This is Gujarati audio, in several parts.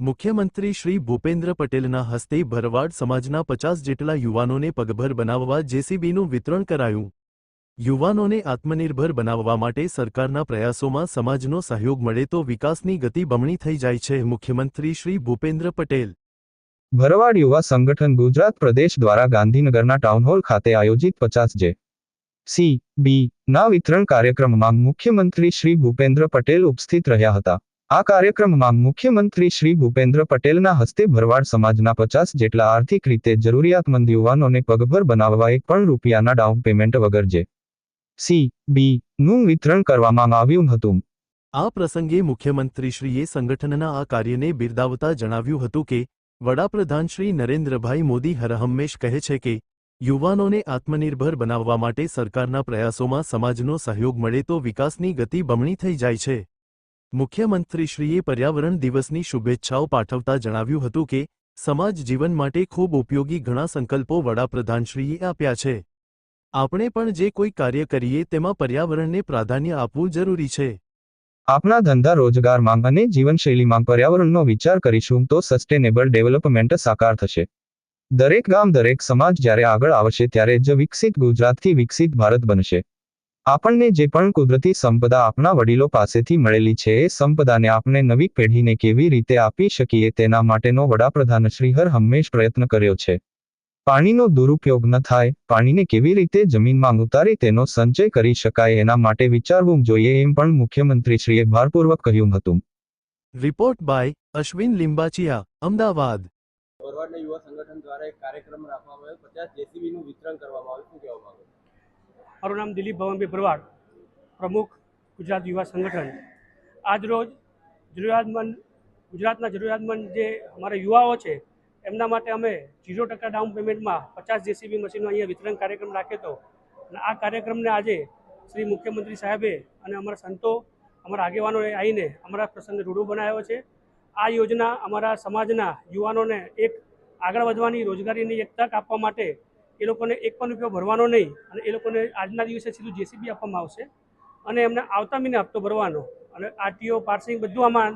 મુખ્યમંત્રી શ્રી ભૂપેન્દ્ર પટેલના હસ્તે ભરવાડ સમાજના પચાસ જેટલા યુવાનોને પગભર બનાવવા જેસીબીનું વિતરણ કરાયું. યુવાનોને આત્મનિર્ભર બનાવવા માટે સરકારના પ્રયાસોમાં સમાજનો સહયોગ મળે તો વિકાસની ગતિ બમણી થઈ જાય છે, મુખ્યમંત્રી શ્રી ભૂપેન્દ્ર પટેલ. ભરવાડ યુવા સંગઠન ગુજરાત પ્રદેશ દ્વારા ગાંધીનગરના ટાઉનહોલ ખાતે આયોજિત પચાસ જે સી બી ના વિતરણ કાર્યક્રમમાં મુખ્યમંત્રી શ્રી ભૂપેન્દ્ર પટેલ ઉપસ્થિત રહ્યા હતા. આ કાર્યક્રમમાં મુખ્યમંત્રી શ્રી ભૂપેન્દ્ર પટેલના હસ્તે ભરવાડ સમાજના પચાસ જેટલા આર્થિક રીતે જરૂરિયાતમંદ યુવાનોને પગભર બનાવવા એક પણ રૂપિયાના ડાઉન પેમેન્ટ વગર જે સી બી નું વિતરણ કરવામાં આવ્યું હતું. આ પ્રસંગે મુખ્યમંત્રીશ્રીએ સંગઠનના આ કાર્યને બિરદાવતા જણાવ્યું હતું કે, વડાપ્રધાન શ્રી નરેન્દ્રભાઈ મોદી હરહંમેશ કહે છે કે, યુવાનોને આત્મનિર્ભર બનાવવા માટે સરકારના પ્રયાસોમાં સમાજનો સહયોગ મળે તો વિકાસની ગતિ બમણી થઈ જાય છે. મુખ્યમંત્રીશ્રીએ પર્યાવરણ દિવસની શુભેચ્છાઓ પાઠવતા જણાવ્યું હતું કે, સમાજ જીવન માટે ખૂબ ઉપયોગી ઘણા સંકલ્પો વડાપ્રધાનશ્રીએ આપ્યા છે. આપણે પણ જે કોઈ કાર્ય કરીએ તેમાં પર્યાવરણને પ્રાધાન્ય આપવું જરૂરી છે. આપણા ધંધા રોજગારમાં અને જીવનશૈલીમાં પર્યાવરણનો વિચાર કરીશું તો સસ્ટેનેબલ ડેવલપમેન્ટ સાકાર થશે. દરેક ગામ દરેક સમાજ જ્યારે આગળ આવશે ત્યારે જ વિકસિત ગુજરાતથી વિકસિત ભારત બનશે. આપણને જે પણ કુદરતી સંપદા આપણા વડીલો પાસેથી મળેલી છે એ સંપદાને આપણે નવી પેઢીને કેવી રીતે આપી શકીએ તેના માટેનો વડાપ્રધાન શ્રી હર હંમેશ પ્રયત્ન કર્યો છે. પાણીનો દુરુપયોગ ન થાય પાણીને કેવી રીતે જમીનમાં ઉતારી તેનો સંચય કરી શકાય એના માટે વિચારવું જોઈએ એમ પણ મુખ્યમંત્રીશ્રીએ ભારપૂર્વક કહ્યું હતું. Report by Ashwin Limbachiya Ahmedabad. ફોરવર્ડના યુવા સંગઠન દ્વારા એક કાર્યક્રમ રાખવામાં આવ્યો પચાસ જેસીબીનું વિતરણ કરવામાં આવ્યું. શું કહેવા માંગો મારું નામ દિલીપ ભવનભાઈ ભરવાડ, પ્રમુખ ગુજરાત યુવા સંગઠન. આજરોજ જરૂરિયાતમંદ, ગુજરાતના જરૂરિયાતમંદ જે અમારા યુવાઓ છે, એમના માટે અમે ઝીરો ટકા ડાઉન પેમેન્ટમાં પચાસ જેસીબી મશીનો અહીંયા વિતરણ કાર્યક્રમ રાખ્યો હતો અને આ કાર્યક્રમને આજે શ્રી મુખ્યમંત્રી સાહેબે અને અમારા સંતો, અમારા આગેવાનોએ આવીને અમારા પ્રસંગને રૂડો બનાવ્યો છે. આ યોજના અમારા સમાજના યુવાનોને એક આગળ વધવાની રોજગારીની એક તક આપવા માટે એ લોકોને એક પણ રૂપિયો ભરવાનો નહીં અને એ લોકોને આજના દિવસે સીધું જેસીબી આપવામાં આવશે અને એમને આવતા મહિને હપ્તો ભરવાનો. અને આરટીઓ, પાર્સિંગ બધું આમાં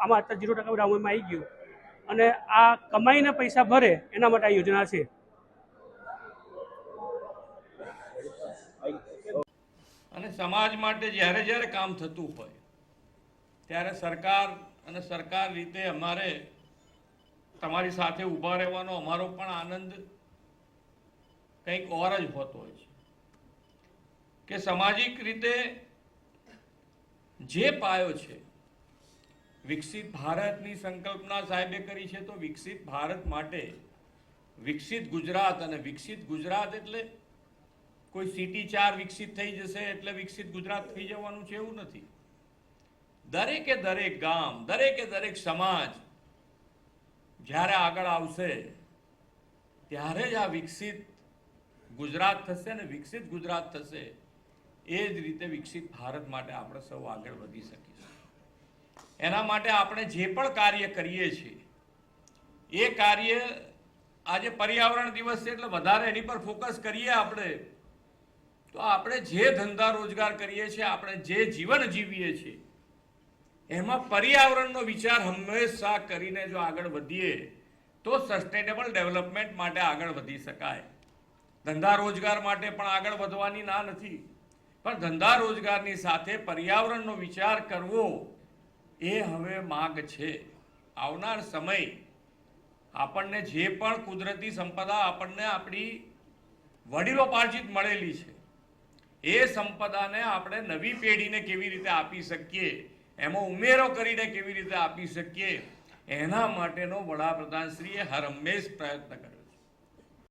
આમાં અત્યારે જીરો ટકા ડાઉનમાં આવી ગયું. અને આ કમાઈને પૈસા ભરે એના માટે આ યોજના છે. અને સમાજ માટે જ્યારે જ્યારે કામ થતું હોય, ત્યારે સરકાર અને સરકાર રીતે અમારે તમારી સાથે ઊભા રહેવાનો અમારો પણ આનંદ કંઈક ઓર જ હોતો હોય છે. કે સામાજિક રીતે જે પાયો છે, વિકસિત ભારતની સંકલ્પના સાહેબે કરી છે, તો વિકસિત ભારત માટે વિકસિત ગુજરાત અને વિકસિત ગુજરાત એટલે કોઈ સિટી ચાર વિકસિત થઈ જશે એટલે વિકસિત ગુજરાત થઈ જવાનું છે એવું નથી. દરેકે દરેક ગામ, દરેકે દરેક સમાજ જ્યારે આગળ આવશે, ત્યારે જ આ વિકસિત ગુજરાત થશે અને વિકસિત ગુજરાત થશે, એ જ રીતે વિકસિત ભારત માટે આપણે સૌ આગળ વધી શકીશું. એના માટે આપણે જે પણ કાર્ય કરીએ છીએ, એ કાર્ય આજે પર્યાવરણ દિવસ છે એટલે વધારે એની પર ફોકસ કરીએ આપણે, તો આપણે જે ધંધા રોજગાર કરીએ છીએ, આપણે જે જીવન જીવીએ છીએ, એમાં પર્યાવરણનો વિચાર હંમેશા કરીને જો આગળ વધીએ, તો સસ્ટેનેબલ ડેવલપમેન્ટ માટે આગળ વધી શકાય. ધંધા રોજગાર માટે પણ આગળ વધવાની ના નથી. પણ ધંધા રોજગારની સાથે પર્યાવરણનો વિચાર કરવો એ હવે માગ છે. આવનાર સમય આપણને જે પણ કુદરતી સંપદા આપણને આપણી વડીલોપાર્જિત મળેલી છે, એ સંપદાને આપણે નવી પેઢીને કેવી રીતે આપી શકીએ, એમાં ઉમેરો કરીને કેવી રીતે આપી શકીએ, એના માટેનો વડાપ્રધાનશ્રીએ હર હંમેશ પ્રયત્ન કર્યો.